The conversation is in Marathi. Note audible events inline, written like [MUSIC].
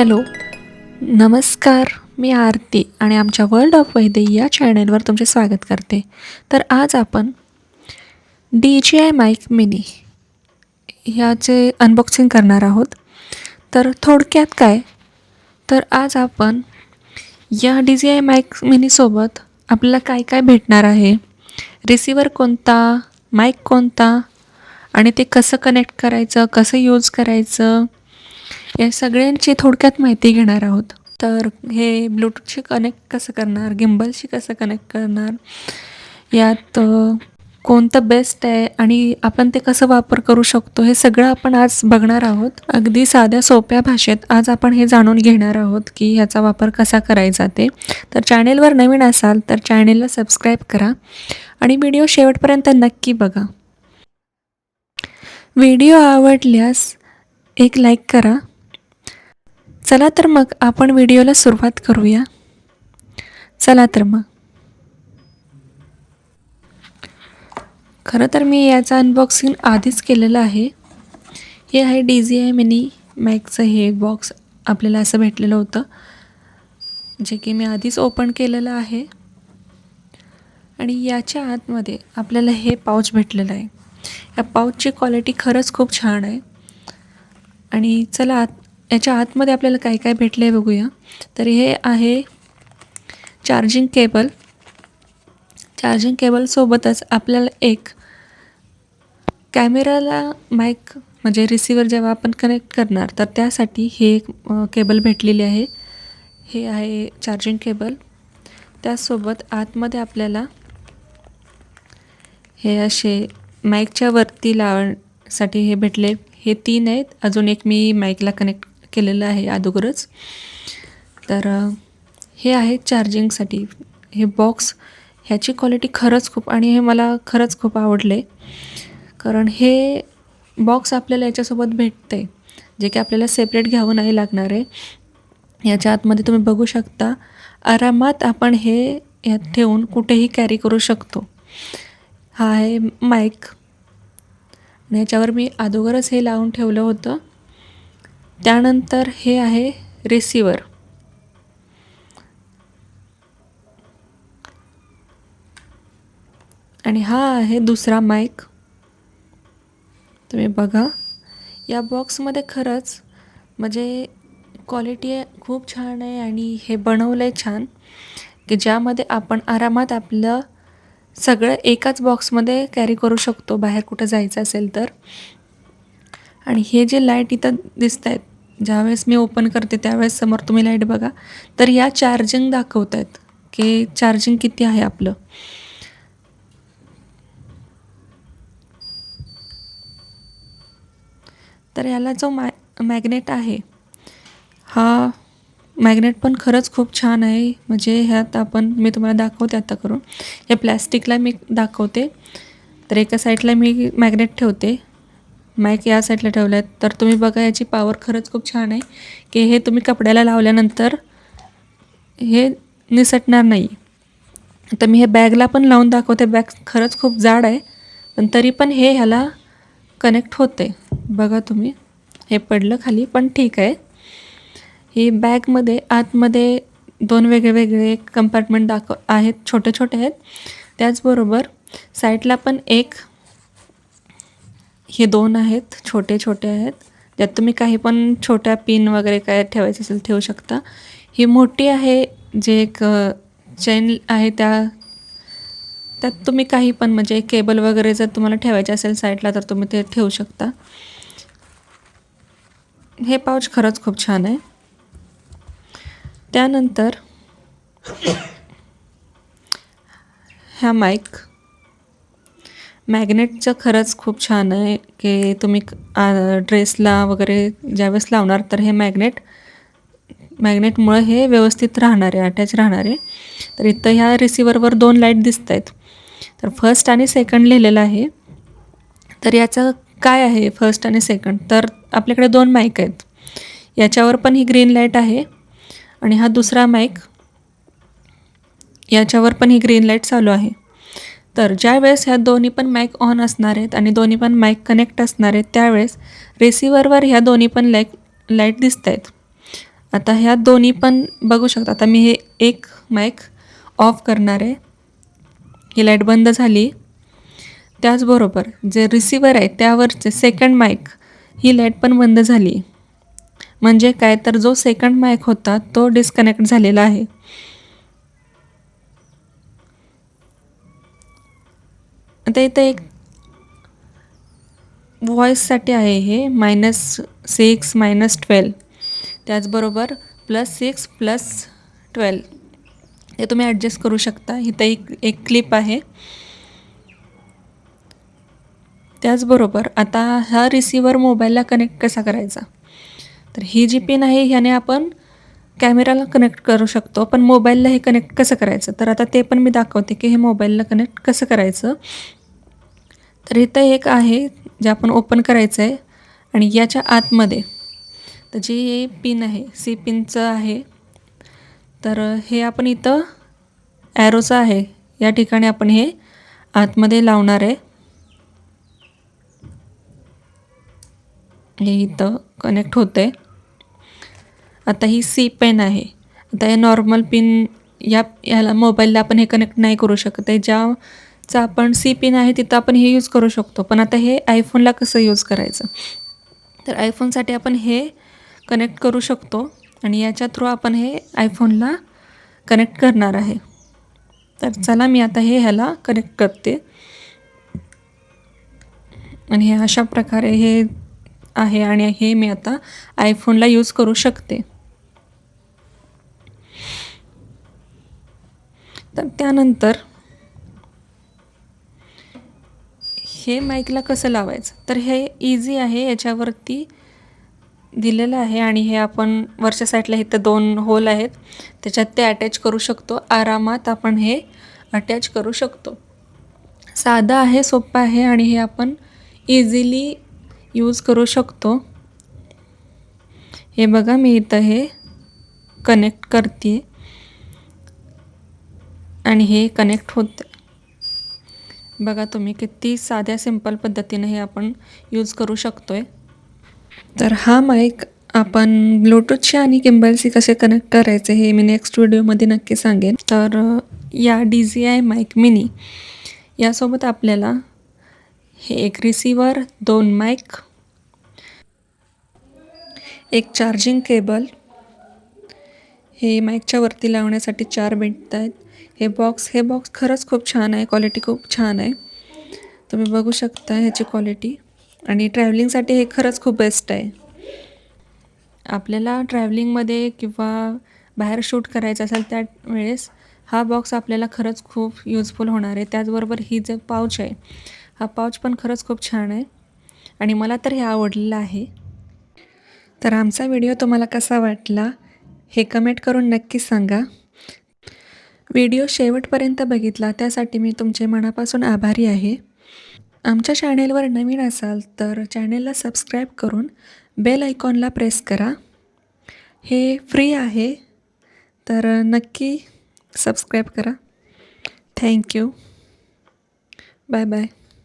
हॅलो नमस्कार. मी आरती आणि आमच्या वर्ल्ड ऑफ वैदे या चॅनलवर तुमचे स्वागत करते. तर आज आपण D J I mic mini ह्याचे अनबॉक्सिंग करणार आहोत तर थोडक्यात काय? तर आज आपण या डी जी आय माईक मिनीसोबत आपल्याला काय काय भेटणार आहे? रिसिवर कोणता? माईक कोणता? आणि ते कसं कनेक्ट करायचं? कसं यूज करायचं? या सगळ्यांची थोडक्यात माहिती घेणार आहोत. तर हे ब्लूटूथशी कनेक्ट कसं करणार गिम्बलशी कसं कनेक्ट करणार यात कोणतं बेस्ट आहे आणि आपण ते कसं वापर करू शकतो हे सगळं आपण आज बघणार आहोत. अगदी साध्या सोप्या भाषेत आज आपण हे जाणून घेणार आहोत की ह्याचा वापर कसा करायचा ते. तर चॅनेलवर नवीन असाल तर चॅनेलला सबस्क्राईब करा आणि व्हिडिओ शेवटपर्यंत नक्की बघा. व्हिडिओ आवडल्यास एक लाईक करा. चला तर मग आपण व्हिडिओला सुरुवात करूया. चला तर मग. खरं तर मी याचं अनबॉक्सिंग आधीच केलेलं आहे. हे आहे डी जी आय मिनी मॅकचं हे एक बॉक्स आपल्याला असं भेटलेलं होतं जे की मी आधीच ओपन केलेलं आहे. आणि याच्या आतमध्ये आपल्याला हे पाऊच भेटलेलं आहे. या पाऊचची क्वालिटी खरंच खूप छान आहे. आणि चला आत याच्या आतमध्ये आपल्याला काय काय भेटलं आहे बघूया. तर हे आहे चार्जिंग केबल चार्जिंग केबलसोबतच आपल्याला एक कॅमेराला माईक म्हणजे रिसिवर जेव्हा आपण कनेक्ट करणार तर त्यासाठी हे एक केबल भेटलेली आहे. हे आहे चार्जिंग केबल त्यासोबत आतमध्ये आपल्याला हे असे माईकच्या वरती लावण्यासाठी हे भेटले. हे तीन आहेत. अजून एक मी माईकला कनेक्ट केलेलं आहे अगोदरच. तर हे आहे चार्जिंगसाठी. हे बॉक्स ह्याची क्वालिटी खरंच खूप आणि हे मला खरंच खूप आवडले. कारण हे बॉक्स आपल्याला याच्यासोबत भेटते. जे की आपल्याला सेपरेट घ्यावं नाही लागणार आहे. याच्या आतमध्ये तुम्ही बघू शकता आरामात आपण हे यात ठेवून कुठेही कॅरी करू शकतो. हा आहे माईक आणि याच्यावर मी अगोदरच हे लावून ठेवलं होतं. त्यानंतर हे आहे रिसिवर आणि हा आहे दुसरा माईक तुम्ही बघा. या बॉक्समध्ये खरंच म्हणजे क्वालिटी खूप छान आहे आणि हे बनवलं आहे छान की ज्यामध्ये आपण आरामात आपलं सगळं एकाच बॉक्समध्ये कॅरी करू शकतो बाहेर कुठं जायचं असेल तर. आणि हे जे लाइट इथं दिसत आहेत ज्यावेळेस मी ओपन करते त्यावेळेस समोर तुम्ही लाइट बघा. तर या चार्जिंग दाखवत आहेत की चार्जिंग किती आहे आपलं? तर याला जो मॅ मॅग्नेट आहे हा मॅग्नेट पण खरंच खूप छान आहे. म्हणजे ह्यात आपण मी तुम्हाला दाखवते आता करून. हे प्लॅस्टिकला मी दाखवते. तर एका साईडला मी मॅग्नेट ठेवते. माईक या साईडला ठेवलं आहे तर तुम्ही बघा याची पॉवर खरंच खूप छान आहे. की हे तुम्ही कपड्याला लावल्यानंतर हे निसटणार नाही. तर मी हे बॅगला पण लावून दाखवते. बॅग खरंच खूप जाड आहे. पण तरी पण हे ह्याला कनेक्ट होते बघा तुम्ही. हे पडलं खाली पण ठीक आहे. ही बॅगमध्ये आतमध्ये दोन वेगळे वेगळे कंपार्टमेंट दाखव आहेत. छोटे छोटे आहेत. त्याचबरोबर साईडला पण एक हे दोन आहेत छोटे छोटे आहेत. ज्यात तुम्ही काही पण छोट्या पिन वगैरे काय ठेवायचं असेल ठेवू शकता. ही मोठी आहे जे एक चेन आहे त्या त्यात तुम्ही काही पण म्हणजे केबल वगैरे जर तुम्हाला ठेवायचे असेल साईडला तर तुम्ही ते ठेवू शकता. हे पाऊच खरंच खूप छान आहे. त्यानंतर [COUGHS] ह्या माईक मॅग्नेटचं खरंच खूप छान आहे की तुम्ही ड्रेसला वगैरे ज्यावेळेस लावणार तर हे मॅग्नेट मॅग्नेटमुळं हे व्यवस्थित राहणार आहे अटॅच राहणार आहे. तर इथं ह्या रिसिवरवर दोन लाइट दिसत आहेत तर फर्स्ट आणि सेकंड लिहिलेलं आहे. तर याचं काय आहे फर्स्ट आणि सेकंड तर आपल्याकडे दोन माईक आहेत. याच्यावर पण ही ग्रीन लाइट आहे आणि हा दुसरा माईक याच्यावर पण ही ग्रीन लाइट चालू आहे. तर ज्यावेळेस ह्या दोन्ही पण माईक ऑन असणार आहेत आणि दोन्ही पण माईक कनेक्ट असणार आहेत त्यावेळेस रिसिवरवर ह्या दोन्ही पण लाइट लाइट दिसत आहेत. आता ह्या दोन्ही पण बघू शकता आता मी हे एक माईक ऑफ करणार आहे. ही लाइट बंद झाली. त्याचबरोबर जे रिसिवर आहे त्यावरचे सेकंड माईक ही लाइट पण बंद झाली. म्हणजे काय तर जो सेकंड माईक होता तो डिस्कनेक्ट झालेला आहे. आता इथं एक व्हॉईससाठी आहे हे मायनस सिक्स मायनस ट्वेल्व त्याचबरोबर प्लस सिक्स प्लस ट्वेल्व हे तुम्ही ॲडजस्ट करू शकता. इथं एक एक क्लिप आहे. त्याचबरोबर आता हा रिसिवर मोबाईलला कनेक्ट कसा करायचा? तर ही जी पिन आहे ह्याने आपण कॅमेराला कनेक्ट करू शकतो. पण मोबाईलला हे कनेक्ट कसं करायचं? तर आता ते पण मी दाखवते की हे मोबाईलला कनेक्ट कसं करायचं. तर इथं एक आहे जे आपण ओपन करायचं आहे. आणि याच्या आतमध्ये तर जी पिन आहे सी पिनचं आहे. तर हे आपण इथं ॲरोचं आहे. या ठिकाणी आपण हे आतमध्ये लावणार आहे. हे इथं कनेक्ट होतं आहे आता ही सी पेन आहे. आता हे नॉर्मल पिन या ह्याला मोबाईलला आपण हे कनेक्ट नाही करू शकत आहे. ज्याचा आपण सी पिन आहे तिथं आपण हे यूज करू शकतो. पण आता हे आयफोनला कसं यूज करायचं? तर आयफोनसाठी आपण हे कनेक्ट करू शकतो आणि याच्या थ्रू आपण हे आयफोनला कनेक्ट करणार आहे. तर चला मी आता हे ह्याला कनेक्ट करते. आणि हे अशा प्रकारे हे आहे आणि हे मी आता आयफोनला यूज करू शकते. तर त्यानंतर हे माईकला कसं लावायचं? तर हे इझी आहे याच्यावरती दिलेलं आहे आणि हे आपण वरच्या साईडला इथं दोन होल आहेत. त्याच्यात ते अटॅच करू शकतो. आरामात आपण हे अटॅच करू शकतो. साधं आहे सोपं आहे आणि हे आपण इझिली यूज करू शकतो. हे बघा मी इथं हे कनेक्ट करते आणि हे कनेक्ट होतं. बघा तुम्ही किती साध्या सिंपल पद्धतीने हे आपण यूज करू शकतो आहे तर हा माईक आपण ब्लूटूथशी आणि किंबलशी कसे कनेक्ट करायचे हे मी नेक्स्ट व्हिडिओमध्ये नक्की सांगेन. तर या D J I mic mini यासोबत आपल्याला हे एक रिसिवर दोन माईक एक चार्जिंग केबल हे माईकच्या वरती लावण्यासाठी चार भेटत आहेत. हे बॉक्स हे बॉक्स खरंच खूप छान आहे. क्वालिटी खूप छान आहे. तुम्ही बघू शकता ह्याची क्वालिटी आणि ट्रॅव्हलिंगसाठी हे खरंच खूप बेस्ट आहे. आपल्याला ट्रॅव्हलिंगमध्ये किंवा बाहेर शूट करायचं असेल त्या वेळेस हा बॉक्स आपल्याला खरंच खूप यूजफुल होणार आहे. त्याचबरोबर ही जे पाऊच आहे हा पाऊच पण खरंच खूप छान आहे. आणि मला तर हे आवडलेलं आहे. तर आमचा व्हिडिओ तुम्हाला कसा वाटला? हे कमेंट करून नक्कीच सांगा. व्हिडिओ शेवटपर्यंत बघितला त्यासाठी मी तुमचे मनापासून आभारी आहे. आमच्या चॅनेलवर नवीन असाल तर चॅनेलला सबस्क्राईब करून बेल आयकॉनला प्रेस करा. हे फ्री आहे तर नक्की सबस्क्राईब करा. Thank you bye bye